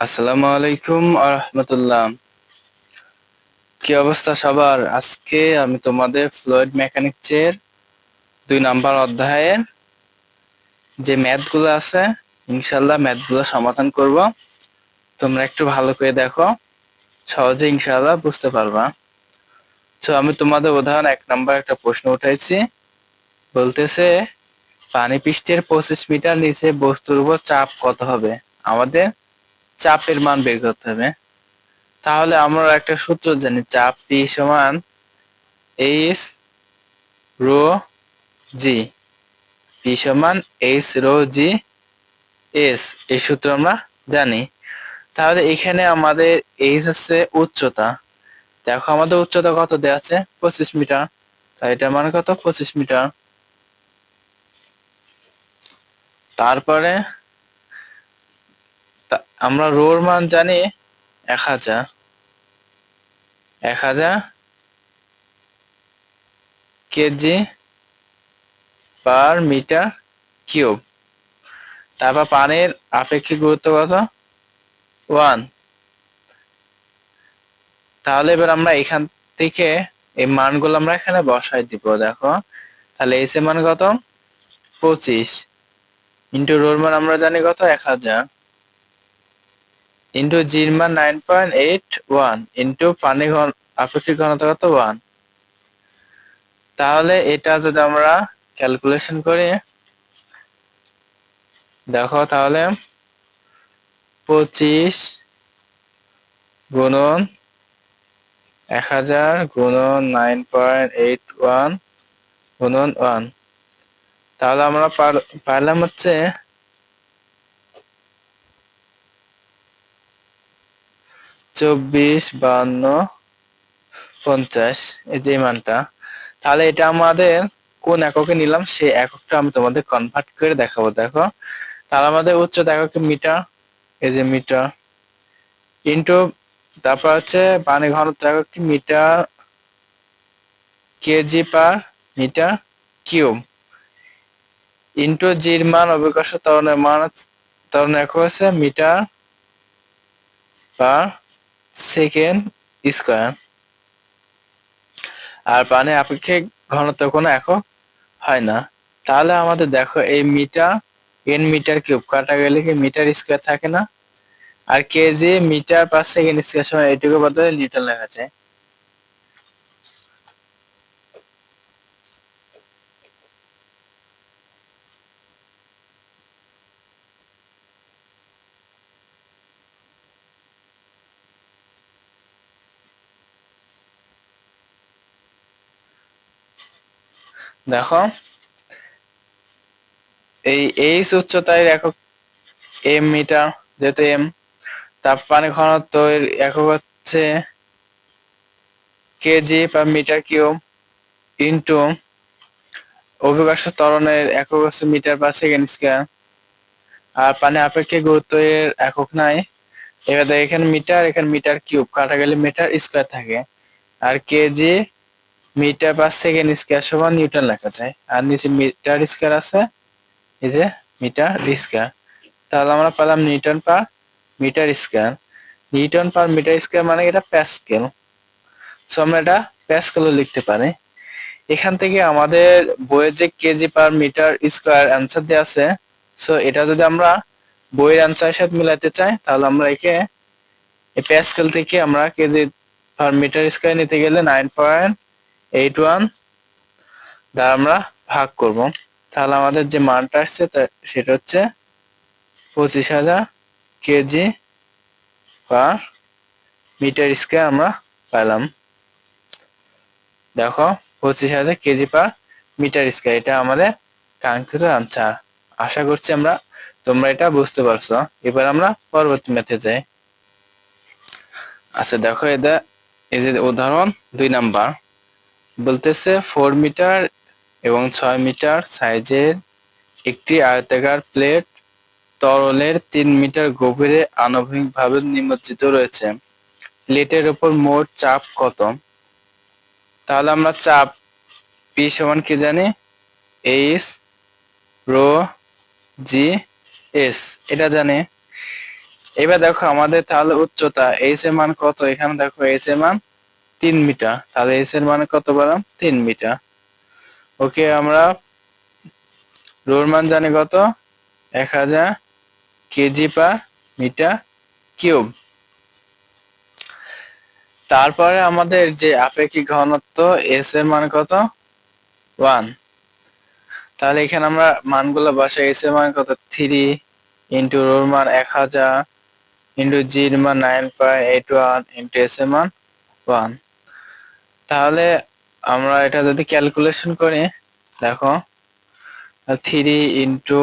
আসসালামু আলাইকুম আরহামতুল্লাহ কি অবস্থা সবার? আজকে আমি তোমাদের ফ্লুইড মেকানিক্সের দুই নাম্বার অধ্যায়ের যে ম্যাথগুলো আছে ইনশাল্লাহ ম্যাথগুলো সমাধান করব। তোমরা একটু ভালো করে দেখো, সহজে ইনশাল্লাহ বুঝতে পারবা। তো আমি তোমাদের উদাহরণ এক নাম্বার একটা প্রশ্ন উঠাইছি। বলতেছে পানি পৃষ্ঠের পঁচিশ মিটার নিচে বস্তুর উপর চাপ কত হবে? আমাদের চাপের মান বের করতে হবে। তাহলে আমরা একটা সূত্র জানি, চাপ পি সমান এইচ রো জি পি সমান এইচ রো জি এস এই সূত্র আমরা জানি। তাহলে এখানে আমাদের এইচ হচ্ছে উচ্চতা। দেখো আমাদের উচ্চতা কত দেওয়া আছে? পঁচিশ মিটার। তাই এটা মানে কত? পঁচিশ মিটার। তারপরে আমরা রোর মান জানি এক হাজার। এক হাজার কেজি পার মিটার কিউব। তারপর পানির আপেক্ষিক গুরুত্ব কত? ওয়ান। তাহলে এবার আমরা এখান থেকে এই মানগুলো আমরা এখানে বসাই দিব, দেখো। তাহলে এস মান কত? পঁচিশ। ইন্টু রোর মান আমরা জানি কত? এক হাজার। ইন্টু জির মান nine point eight one into পানি ঘন আপেক্ষিক ঘনত্ব কত ওয়ান তাহলে এটা যদি আমরা ক্যালকুলেশন করি, দেখো তাহলে পঁচিশ গুণন এক হাজার গুণন নাইন পয়েন্ট এইট ওয়ান গুণন ওয়ান তাহলে আমরা পারলাম হচ্ছে চব্বিশ, বান্ন, পঞ্চাশ, এই যে মানটা। তাহলে এটা আমাদের কোন এককে নিলাম? সেই এককটা আমি তোমাদের কনভার্ট করে দেখাবো, দেখো। তাহলে আমাদের উচ্চতা এককে মিটার, এই যে মিটার ইন্টু তারপর হচ্ছে পানি ঘনত্ব একক metre K G per metre cube into জির মান, অভিকর্ষ ত্বরণের মান ত্বরণ একক হচ্ছে মিটার পার সেকেন্ড স্কোয়ার আর পানি আপেক্ষিক ঘনত্ব কোনো একক হয় না। তাহলে আমাদের দেখো এই মিটার এন মিটার কিউব কাটা গেলে কি মিটার স্কোয়ার থাকে না? আর K G metre per second square সময় এইটুকু বদলে নিউটন লেখা যায়। দেখো। এই এইচ উচ্চতায় একক এম মিটার, যেহেতু এম তাপ পানি ঘনত্ব এর একক হচ্ছে K G per metre cube into অভিকর্ষ ত্বরণের একক হচ্ছে মিটার পার সেকেন্ড স্কোয়ার আর পানি আপেক্ষিক গুরুত্ব এর একক নাই। এবার এখানে মিটার এখানে মিটার কিউব কাটা গেলে মিটার স্কোয়ার থাকে। আর K G metre per second square সমান নিউটন লেখা যায়। আর নিচে মিটার স্কোয়ার আছে, এই যে মিটার স্কোয়ার। তাহলে আমরা পেলাম newton per metre square. Newton per metre square মানে এটা প্যাসকেল। সো আমরা এটা প্যাসকেলও লিখতে পারি। এখান থেকে আমাদের বইয়ের যে K G per metre square answer দেওয়া আছে সো এটা যদি আমরা বইয়ের অ্যান্সারের সাথে মিলাতে চাই, তাহলে আমরা একে প্যাসকেল থেকে আমরা কেজি পার মিটার স্কোয়ার নিতে গেলে নাইন পয়েন্ট এইট ওয়ান, দ্বারা আমরা ভাগ করব। তাহলে আমাদের যে মানটা আসছে সেটা হচ্ছে পঁচিশ হাজার কেজি পার মিটার স্কোয়ার আমরা পেলাম দেখো, পঁচিশ হাজার কেজি পার মিটার স্কোয়ার, এটা আমাদের কাঙ্ক্ষিত আনসার আশা করছি আমরা, তোমরা এটা বুঝতে পারছ। এবার আমরা পরবর্তী ম্যাথে যাই। আচ্ছা দেখো এটা এই যে উদাহরণ দুই নাম্বার। বলতেছে ফোর মিটার এবং ছয় মিটার সাইজের একটি আয়তাকার প্লেট তরলের তিন মিটার গভীরে আণবিকভাবে নিমজ্জিত রয়েছে। প্লেটের উপর মোট চাপ কত? তাহলে আমরা চাপ পি সমান কি জানি? এইচ রো জি এস এটা জানি। এবার দেখো আমাদের তাহলে উচ্চতা এইচ এর মান কত? এখানে দেখো এইচ এর মান তিন মিটার। তাহলে এইচ এর মান কত বললাম তিন মিটার। ওকে, আমরা রোর মান জানি কত? এক হাজার কেজি পার মিটার কিউব। তারপরে আমাদের যে আপেক্ষিক ঘনত্ব এস এর মান কত? ওয়ান। তাহলে এখানে আমরা মানগুলো বসাই। এস এর মান কত? থ্রি ইন্টু রোর মান এক হাজার ইন্টু জির মান nine point eight one into S এর মান ওয়ান। তাহলে আমরা এটা যদি ক্যালকুলেশন করি, দেখো থ্রি ইন্টু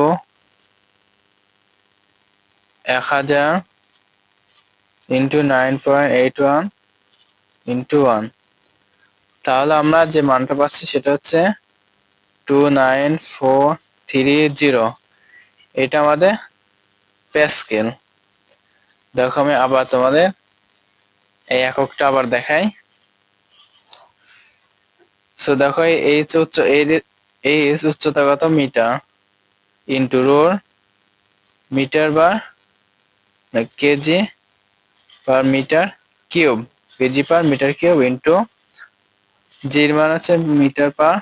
এক হাজার into nine point eight one into one তাহলে আমরা যে মানটা পাচ্ছি সেটা হচ্ছে two nine four three zero এটা আমাদের প্যাসকেল দেখো আমি আবার তোমাদের এই এককটা আবার দেখাই। সো দেখো, এই উচ্চ, এই উচ্চতা কত? মিটার ইন্টু রোর মিটার বা kg per metre cube, kg per metre cube into জির মান আছে মিটার পার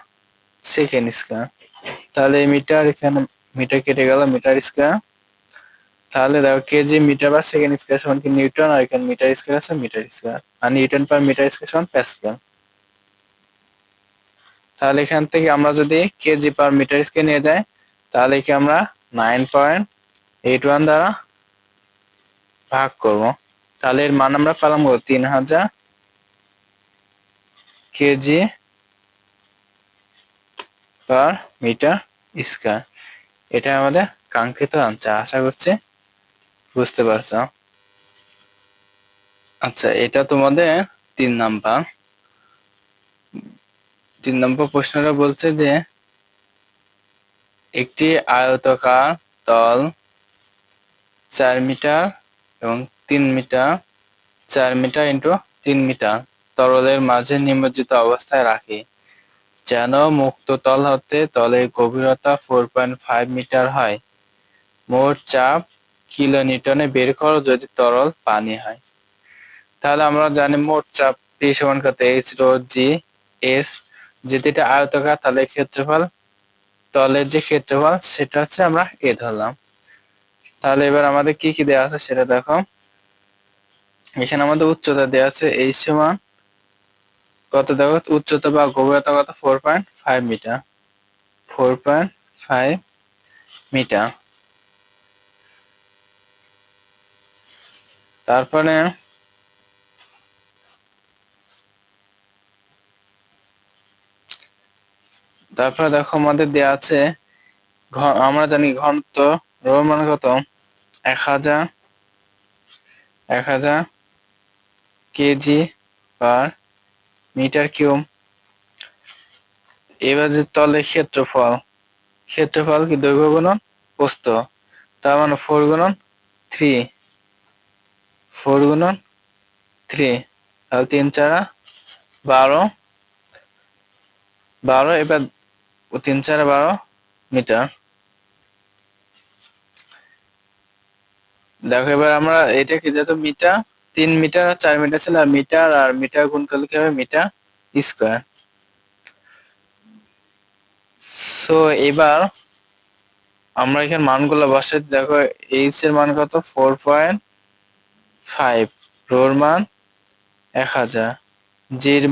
সেকেন্ড স্কোয়ার। তাহলে মিটার এখানে, মিটার কেটে গেল, মিটার স্কোয়ার। তাহলে দেখো, kg metre per second square সমান কি নিউটন, আর এখানে মিটার স্কোয়ার আছে, মিটার স্কোয়ার। আর নিউটন পার মিটার স্কোয়ার সমান প্যাসকেল। তাহলে এখান থেকে আমরা যদি কেজি পার মিটার স্কোয়ার নিয়ে যাই, তাহলে কি আমরা নাইন পয়েন্ট এইট ওয়ান দ্বারা ভাগ করব। তাহলে এর মান আমরা পেলাম তিন হাজার কেজি পার মিটার স্কয়ার। এটা আমাদের কাঙ্ক্ষিত আনসার আশা করছি বুঝতে পারছ। আচ্ছা এটা তোমাদের তিন নাম্বার। তিন নম্বর প্রশ্নটা বলছে যে, একটি আয়তকার তল চার মিটার এবং তিন মিটার, চার মিটার ইন্টু তিন মিটার তরলের মাঝে নিমজ্জিত অবস্থায় রাখি, যেন মুক্ত তল হতে তলের গভীরতা ফোর পয়েন্ট ফাইভ মিটার হয়। মোট চাপ কিলো নিউটনে বের করো যদি তরল পানি হয়। তাহলে আমরা জানি মোট চাপ সমান কত? এইচ রো জি এস যেটি এটা আয়তকার তাহলে ক্ষেত্রফল তলের যে ক্ষেত্রফল, সেটা হচ্ছে আমরা এ ধরলাম। তাহলে এবার আমাদের কি কি দেওয়া আছে সেটা দেখো। এখানে আমাদের উচ্চতা দেওয়া আছে এই সমান কত দেখো? উচ্চতা বা গভীরতা কত? Four point five metre. Four point five metre. তারপরে তারপরে দেখো আমাদের দেওয়া আছে আমরা জানি ঘনত্ব রো মানে কত? এক হাজার এক হাজার কেজি পার মিটার কিউব। এবার যে তলে ক্ষেত্রফল ক্ষেত্রফল কি দৈর্ঘ্য গুণন? প্রস্থ। তার মানে ফোর গুণন থ্রি। ফোর গুণন থ্রি। তাহলে তিন চারা বারো। বারো, এবার তিন চার বারো মিটার। দেখো, এবার আমরা এটা কি যেহেতু মিটার, তিন মিটার আর চার মিটার ছিল মিটার আর মিটার গুণ করলে কি হবে? Metre square. সো এবার আমরা এখানে মানগুলো বসে দেখো এইচ এর মান কত? ফোর পয়েন্ট ফাইভ রোর মান এক হাজার। জির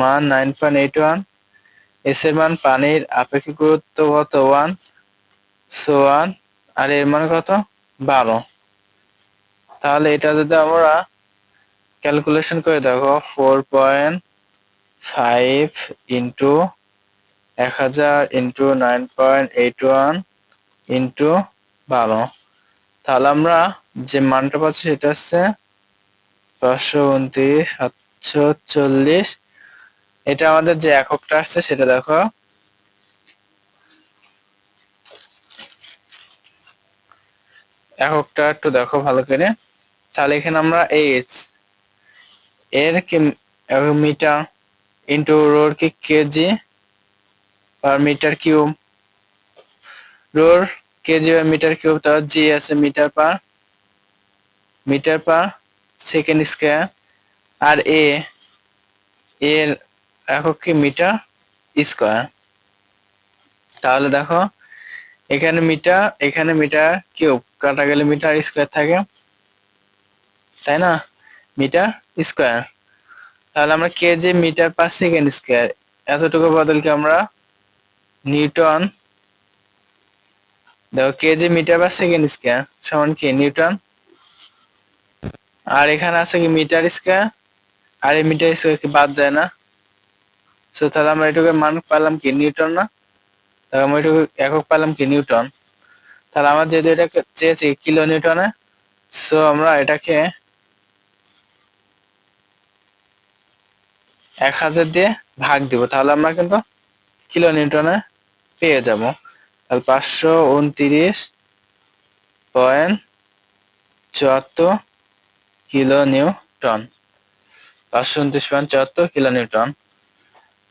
মান nine point eight one S এর মান পানির আপেক্ষিক গুরুত্ব কত? ওয়ান সো ওয়ান আর এর মান কত? বারো। তাহলে এটা যদি আমরা ক্যালকুলেশন করে দেখো ফোর পয়েন্ট ফাইভ ইন্টু এক হাজার into nine point eight one into বারো। তাহলে আমরা যে মানটা পাচ্ছি, সেটা হচ্ছে পাঁচশো উনত্রিশ, সাতশো চল্লিশ এটা আমাদের যে এককটা আসছে সেটা দেখো। এককটা একটু দেখো ভালো করে। তাহলে এখানে আমরা এইচ এর মিটার ইন্টু রোর কি কেজি পার মিটার কিউব রোর কেজি বা মিটার কিউব তার জি আছে metre per metre per second square R A এর একক কি মিটার স্কোয়ার। তাহলে দেখো, এখানে মিটার এখানে মিটার কিউব কাটা গেলে মিটার স্কোয়ার থাকে। তাই না? Metre square. তাহলে আমরা kg metre per second square, এতটুকু বদলকে আমরা নিউটন, দেখো kg metre per second square, সমান কি? নিউটন। আর এখানে আছে কি মিটার স্কোয়ার? আর এই মিটার স্কোয়ার কি বাদ যায় না। সো তাহলে আমরা এটুকু মান পেলাম কি, নিউটন না? তাহলে আমরা এটুকু একক পেলাম কি, নিউটন। তাহলে আমরা যেহেতু এটাকে চেয়েছি কিলো নিউটনে সো আমরা এটাকে এক হাজার দিয়ে ভাগ দিব। তাহলে আমরা কিন্তু কিলো নিউটনে পেয়ে যাব। তাহলে পাঁচশো উনত্রিশ পয়েন্ট চুয়াত্তর কিলো নিউটন পাঁচশো উনত্রিশ পয়েন্ট চুয়াত্তর কিলো নিউটন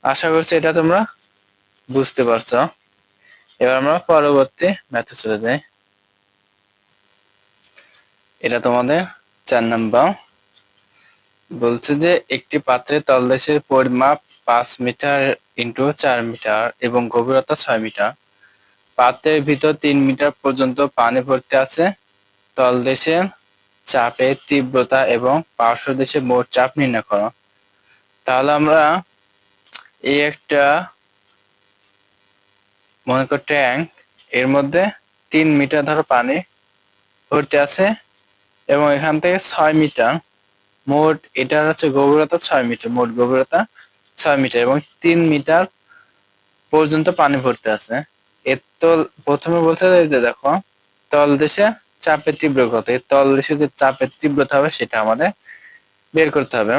আশা করছি এটা তোমরা বুঝতে পারছ। এবার আমরা পরবর্তী ম্যাথে চলে যাই। এটা তোমাদের চার নাম্বার। বলছে যে, একটি পাত্রের তলদেশের পরিমাপ পাঁচ মিটার ইন্টু চার মিটার এবং গভীরতা ছয় মিটার। পাত্রের ভিতর তিন মিটার পর্যন্ত পানি ভর্তি আছে। তলদেশের চাপের তীব্রতা এবং পার্শ্ব দেশে মোট চাপ নির্ণয় করো। তাহলে আমরা এই একটা মনে কর ট্যাঙ্ক এর মধ্যে তিন মিটার ধরো পানি ভর্তি আছে এবং এখান থেকে ছয় মিটার। মোট এটার হচ্ছে গভীরতা ছয় মিটার, মোট গভীরতা ছয় মিটার এবং তিন মিটার পর্যন্ত পানি ভর্তি আছে। এর তল, প্রথমে বলতে যে দেখো, তল দেশে চাপের তীব্র কত এই তল দেশে যে চাপের তীব্রতা হবে সেটা আমাদের বের করতে হবে।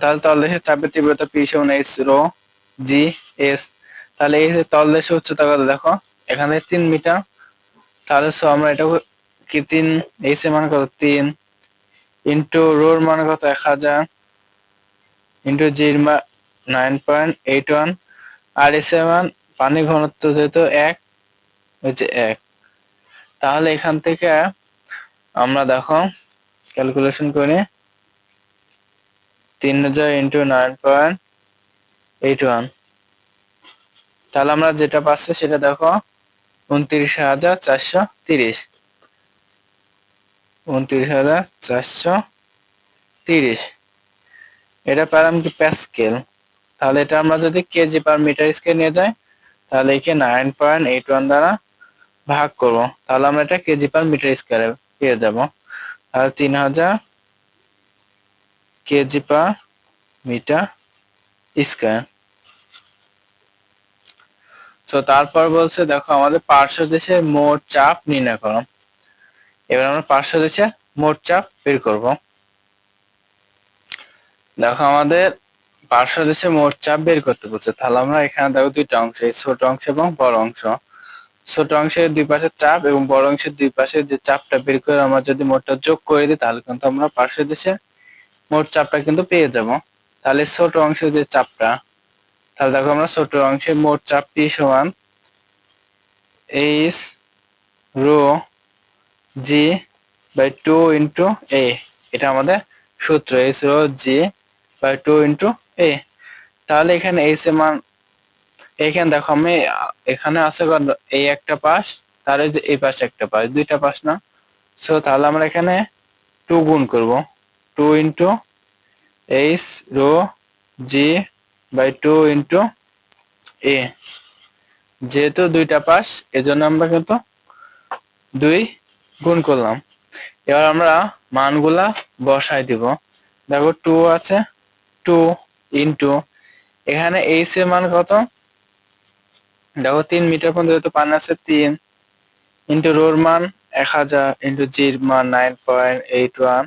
তাহলে তলদেশের চাপের তীব্রতা পি সমান এইচ রো জি এস তাহলে এই যে তল দেশের উচ্চতা কত দেখো? এখানে তিন মিটার। তাহলে সো আমরা এটা কি তিন? এইচ এর মান কত? তিন। ইন্টু রোর মান কত? এক হাজার। ইন্টু জির মান নাইন পয়েন্ট এইট ওয়ান আর এস এর মান পানি ঘনত্ব যেহেতু এক হচ্ছে এক। তাহলে এখান থেকে আমরা দেখো ক্যালকুলেশন করি তিন হাজার into nine point eight one. তাহলে আমরা যেটা পাচ্ছি সেটা দেখো, উনত্রিশ হাজার চারশো তিরিশ। উনত্রিশ হাজার চারশো তিরিশ। এটা পেলাম কি প্যাসকেল? তাহলে এটা আমরা যদি কেজি পার মিটার স্কেল নিয়ে যাই, তাহলে একে নাইন পয়েন্ট এইট ওয়ান দ্বারা ভাগ করব। তাহলে আমরা এটা কেজি পার মিটার স্কোয়ারে পেয়ে যাব। তাহলে তিন হাজার কেজি পা মিটার স্কোয়ার। তো তারপর বলছে, দেখো, আমাদের পার্শ্ব দেশে মোট চাপ নির্ণয় করো। এবার আমরা পার্শ্ব দেশে মোট চাপ বের করব। দেখো, আমাদের পার্শ্ব দেশে মোট চাপ বের করতে বলছে। তাহলে আমরা এখানে দেখো দুইটা অংশ, এই ছোট অংশ এবং বড় অংশ। ছোট অংশের দুই পাশে চাপ এবং বড় অংশের দুই পাশে যে চাপটা বের করে আমরা যদি মোটটা যোগ করে দিই, তাহলে কিন্তু আমরা পার্শ্ব দেশে মোট চাপটা কিন্তু পেয়ে যাব। তাহলে ছোট অংশের যে চাপটা, তাহলে দেখো আমরা ছোট অংশের মোট চাপ পি সমান H rho G by two into A. এটা আমাদের সূত্র, H rho G by two into A. তাহলে এখানে এইচ এর মান, এখানে দেখো আমি, এখানে আছে এই একটা পাশ তার যে এই পাশে একটা পাশ, দুইটা পাশ না। সো তাহলে আমরা এখানে টু গুণ করব। Two into H rho G by two into A যেহেতু দুইটা পাশ এজন্য আমরা কিন্তু দুই গুণ করলাম। এবার আমরা মানগুলা বসাই দিব। দেখো টু আছে টু ইন্টু এখানে এইচ এর মান কত? দেখো তিন মিটার পর্যন্ত যেহেতু পানি আছে, তিন ইন্টু রোর মান এক হাজার ইন্টু জির মান nine point eight one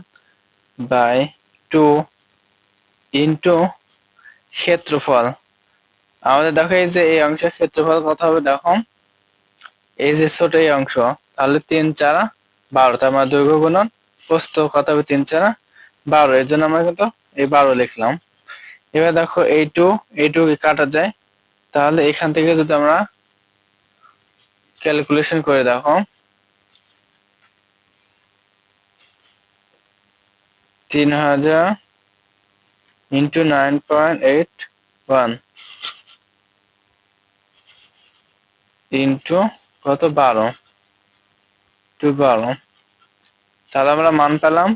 by two into ক্ষেত্রফল। আমাদের দেখো এই যে এই অংশের ক্ষেত্রফল কত হবে দেখো? এই যে ছোট এই অংশ, তাহলে তিন চারা বারো, তার মানে দৈর্ঘ্য গুণন প্রস্থ কত হবে? তিন চারা বারো, এর জন্য আমরা কিন্তু এই বারো লিখলাম। এবার দেখো এই টু এই টু কাটা যায়। তাহলে এখান থেকে যদি আমরা ক্যালকুলেশন করে দেখো তিন হাজার into nine point eight one into কত বারো? টু বারো। তাহলে আমরা মান পেলাম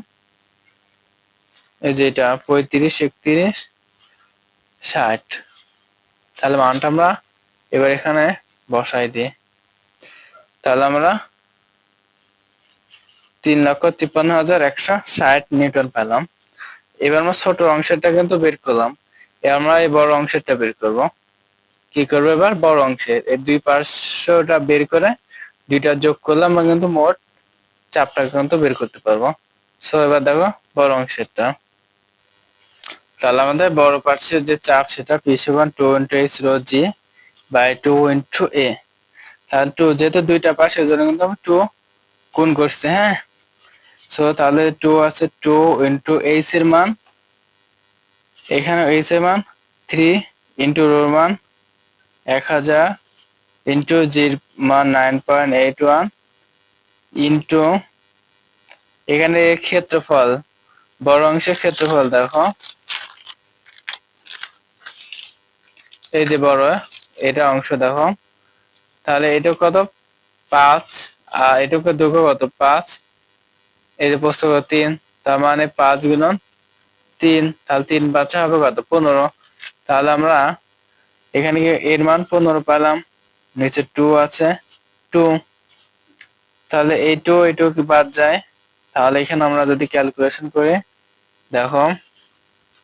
এই যেটা পঁয়ত্রিশ, একত্রিশ, ষাট। তাহলে মানটা আমরা এবার এখানে বসাই দিই। তাহলে আমরা তিন লক্ষ তিপ্পান্ন হাজার একশো ষাট নিউটন পেলাম। এবার আমরা ছোট অংশটা কিন্তু বের করলাম। এবার আমরা এই বড় অংশটা বের করব। কি করব এবার? বড় অংশের এই দুই পার্শ্বটা বের করে দুইটা যোগ করলে আমরা কিন্তু মোট চাপটা কিন্তু বের করতে পারব। সো এবার দেখো বড় অংশেরটা। তাহলে আমাদের বড় পার্শ্বের যে চাপ, সেটা পি সমান two into H rho G by two into A তাহলে টু যেহেতু দুইটা পার্শ্বের জন্য কিন্তু আমি টু গুণ করছি হ্যাঁ? সো তাহলে টু আছে টু ইন্টু এইচ এর মান। এখানে এইচ এর মান থ্রি ইন্টু রোর মান, এক হাজার ইন্টু জির মান nine point eight one into এখানে ক্ষেত্রফল, বড় অংশের ক্ষেত্রফল দেখো। এই যে বড়, এটা অংশ দেখো। তাহলে এটা কত? পাঁচ, আর এটুকু দুঃখ কত? পাঁচ এই যে তিন, তার মানে পাঁচ গুণন তিন, তাহলে তিন বাচ্চা হবে কত? পনেরো। তাহলে আমরা এখানে এর মান পনেরো পেলাম নিচে টু আছে টু তাহলে এই টু এই টু কি বাদ যায়? তাহলে এখানে আমরা যদি ক্যালকুলেশন করি, দেখো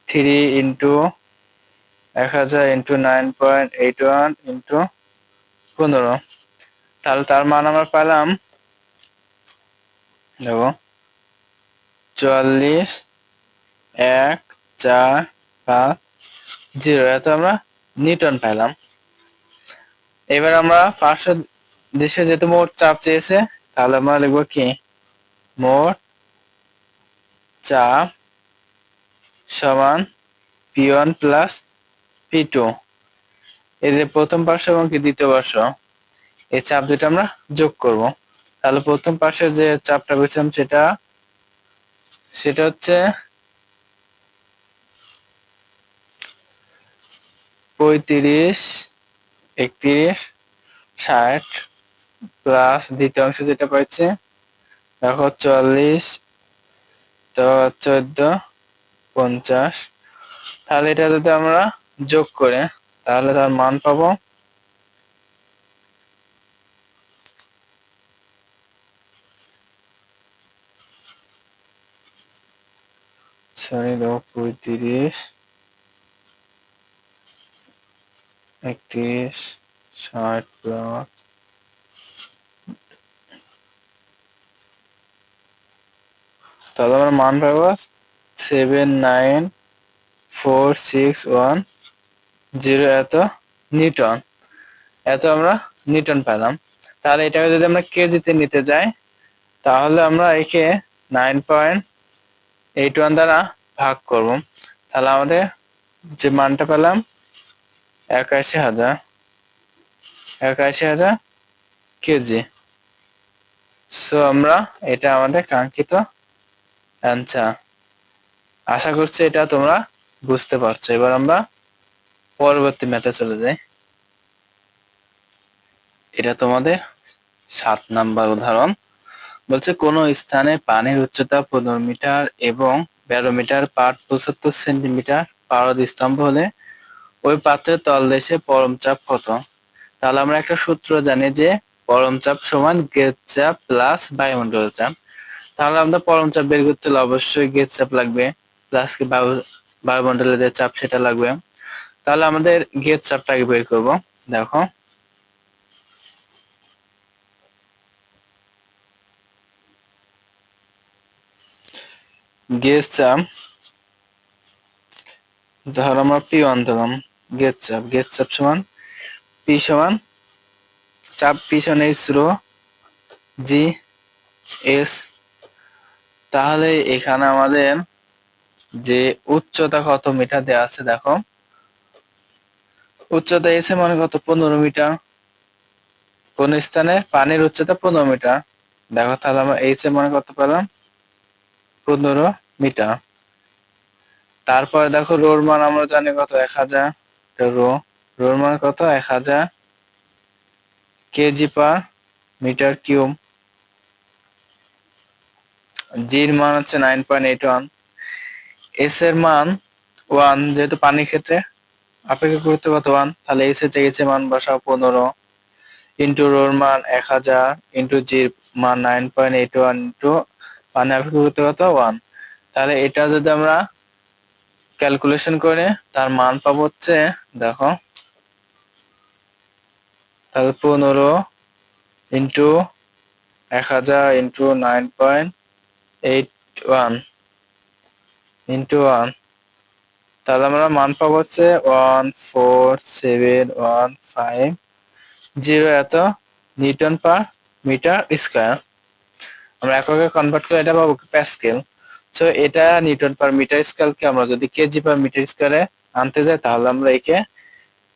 থ্রি ইন্টু এক হাজার into nine point eight one into পনেরো। তাহলে তার মান আমরা পেলাম দেখো চুয়াল্লিশ এক, চার, পাঁচ, জিরো। এত আমরা নিউটন পেলাম এবার আমরা পাঁচশো দেশে যেহেতু মোট চাপ চেয়েছে, তাহলে আমরা লিখব কি? মোট চাপ সমান P one plus P two এই যে প্রথম পার্শ্ব এবং কি দ্বিতীয় পার্শ্ব? এই চাপ দুটো আমরা যোগ করব। তাহলে প্রথম পাশের যে চাপটা পেয়েছিলাম, সেটা সেটা হচ্ছে পঁয়ত্রিশ, একত্রিশ, ষাট প্লাস দ্বিতীয় অংশ যেটা পাইছে, দেখো চল্লিশ তো চোদ্দ, পঞ্চাশ। তাহলে এটা যদি আমরা যোগ করে, তাহলে তার মান পাবো সরি দেখো পঁয়ত্রিশ একত্রিশ ষাট প্লাস তাহলে আমরা মান পাবো seven nine four six one zero এত নিউটন। এত আমরা নিউটন পেলাম। তাহলে এটাকে যদি আমরা কেজিতে নিতে যাই, তাহলে আমরা একে নাইন পয়েন্ট এইট ওয়ান দ্বারা ভাগ করব। তাহলে আমাদের যে মানটা পেলাম, একাশি হাজার একাশি হাজার কেজি। সো আমরা এটা আমাদের কাঙ্ক্ষিত অ্যান্সার। আশা করছি এটা তোমরা বুঝতে পারছ। এবার আমরা পরবর্তী ম্যাথে চলে যাই। এটা তোমাদের সাত নাম্বার উদাহরণ। বলছে, কোন স্থানে পানির উচ্চতা পনেরো মিটার এবং ব্যারোমিটার পাট পঁচাত্তর সেন্টিমিটার পারদ স্তম্ভ হলে ওই পাত্রের তলদেশে পরম চাপ কত? তাহলে আমরা একটা সূত্র জানি যে পরম চাপ সমান গেজ চাপ প্লাস বায়ুমণ্ডল চাপ। তাহলে আমরা পরম চাপ বের করতে হলে অবশ্যই গেজ চাপ লাগবে প্লাস কি বায়ুমণ্ডলের যে চাপ সেটা লাগবে। তাহলে আমাদের গেজ চাপটাকে বের করব। দেখো গেজ চাপ ধর আমরা পি ওয়ান দিলাম গেজ চাপ গেজ চাপ সমান, পি সমান, চাপ পি সমান এইচ রো জি এস। তাহলে এখানে আমাদের যে উচ্চতা কত মিটার দেওয়া আছে দেখো। উচ্চতা এসে মনে কত? পনেরো মিটার। কোন স্থানে? পানির উচ্চতা পনেরো মিটার। দেখো তাহলে আমরা এইচ এ মনে কত পেলাম? পনেরো। মিটার। তারপর দেখো রোর মান আমরা জানি কত? এক হাজার। রো। রোর মান কত? এক হাজার কেজি পার মিটার কিউব। জির মান হচ্ছে nine point eight one. S এর মান ওয়ান, যেহেতু পানির ক্ষেত্রে। আপেক্ষিক গুরুত্ব কত? ওয়ান। তাহলে এস এর জায়গায় মান বসাও পনেরো। ইন্টু রোর মান এক হাজার, ইন্টু জির মান nine point eight one into পানি আপেক্ষিক গুরুত্ব কত? ওয়ান। তাহলে এটা যদি আমরা ক্যালকুলেশন করে তার মান পাবো হচ্ছে, দেখো, তাহলে পনেরো ইন্টু এক হাজার into nine point eight one into one. তাহলে আমরা মান পাবো হচ্ছে one four seven one five zero এত নিউটন পার মিটার স্কোয়ার। আমরা এককে কনভার্ট করে এটা পাবো প্যাসকেল সো এটা নিউটন পার মিটার স্কোয়ারকে আমরা যদি কেজি পার মিটার স্কোয়ারে আনতে যাই, তাহলে আমরা একে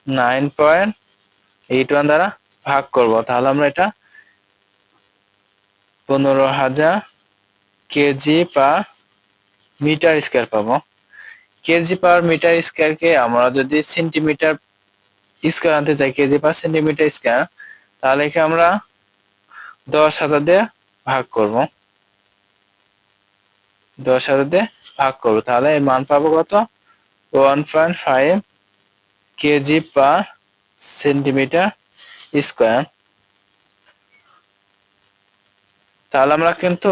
নাইন পয়েন্ট এইট ওয়ান দ্বারা ভাগ করব। তাহলে আমরা এটা পনেরো হাজার কেজি পার মিটার স্কোয়ার পাবো। কেজি পার মিটার স্কোয়ারকে আমরা যদি সেন্টিমিটার স্কোয়ার আনতে চাই কেজি পার সেন্টিমিটার স্কোয়ার তাহলে একে আমরা দশ হাজার দিয়ে ভাগ করব। দশ হাজার দিয়ে ভাগ করব। তাহলে এর মান পাবো কত? One point five kg per centimetre square. তাহলে আমরা কিন্তু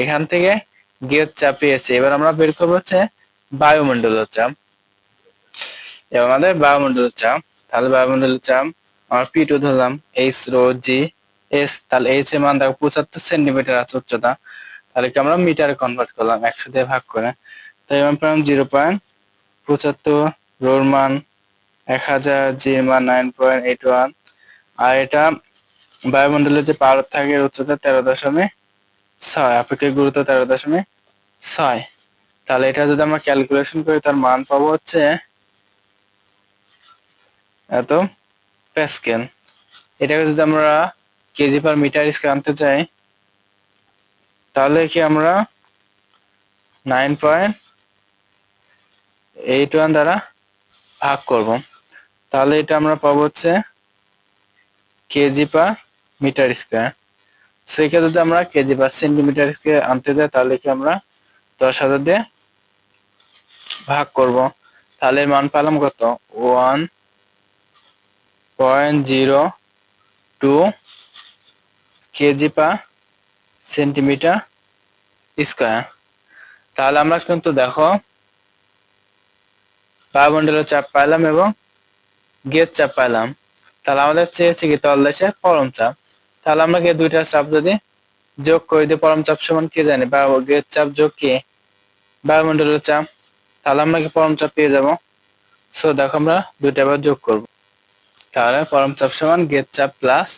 এখান থেকে গেজ চাপিয়েছি। এবার আমরা বের করব হচ্ছে বায়ুমণ্ডলের চাপ। এবার আমাদের বায়ুমণ্ডলের চাপ। তাহলে বায়ুমণ্ডলের চাপ, আমরা পি টু ধরলাম এইচ রো জি এস তাহলে এইচ এর মান দেখো, পঁচাত্তর সেন্টিমিটার আছে উচ্চতা। তাহলে কি আমরা মিটারে কনভার্ট করলাম, একশো দিয়ে ভাগ করে। তাই আমি পেলাম জিরো পয়েন্ট পঁচাত্তর, রোর মান এক হাজার জি মান নাইন পয়েন্ট এইট ওয়ান আর এটা বায়ুমণ্ডলের যে পারদ থাকে উচ্চতা তেরো দশমিক ছয়, আপেক্ষিক গুরুত্ব তেরো দশমিক ছয়। তাহলে এটা যদি আমরা ক্যালকুলেশন করি, তার মান পাবো হচ্ছে এত প্যাসকেল এটাকে যদি আমরা কেজি পার মিটার স্কোয়ার আনতে চাই তাহলে কি আমরা নাইন পয়েন্ট এইট ওয়ান দ্বারা ভাগ করব। তাহলে এটা আমরা পাবো হচ্ছে কেজি পার মিটার স্কোয়ার সেক্ষেত্রে যদি আমরা কেজি পার সেন্টিমিটার স্কোয়ার আনতে যাই, তাহলে কি আমরা দশ হাজার দিয়ে ভাগ করব। তাহলে মান পেলাম কত? One point zero two kg per centimetre square তাহলে আমরা কিন্তু দেখো বায়ুমণ্ডলের চাপ পাইলাম এবং গেজ চাপ পাইলাম। তাহলে আমাদের চেয়েছে কি তলদেশে পরম চাপ। তাহলে আমরা কি দুইটা চাপ যদি যোগ করে দিই, পরম চাপ সমান কি জানি? বা গেজ চাপ যোগ কি? বায়ুমণ্ডলের চাপ। তাহলে আমরা কি পরম চাপ পেয়ে যাব? সো দেখো আমরা দুইটা আবার যোগ করব। তাহলে পরম চাপ সমান গেজ চাপ প্লাস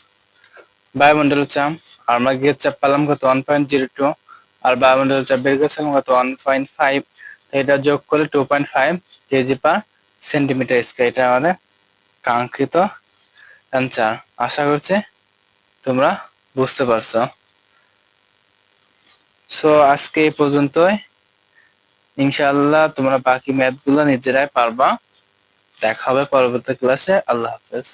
বায়ুমণ্ডলের চাপ। আর আমরা গেজ চাপ পেলাম কত ওয়ান পয়েন্ট জিরো টু আর বায়ুমণ্ডলের চাপ বের করেছিলাম কত ওয়ান পয়েন্ট ফাইভ এটা যোগ করলে two point five kg per centimetre square এটা আমাদের কাঙ্ক্ষিত অ্যান্সার আশা করছি তোমরা বুঝতে পারছ। সো আজকে এই পর্যন্তই। ইনশাআল্লাহ তোমরা বাকি ম্যাথগুলো নিজেরাই পারবা। দেখা হবে পরবর্তী ক্লাসে আল্লাহ হাফেজ।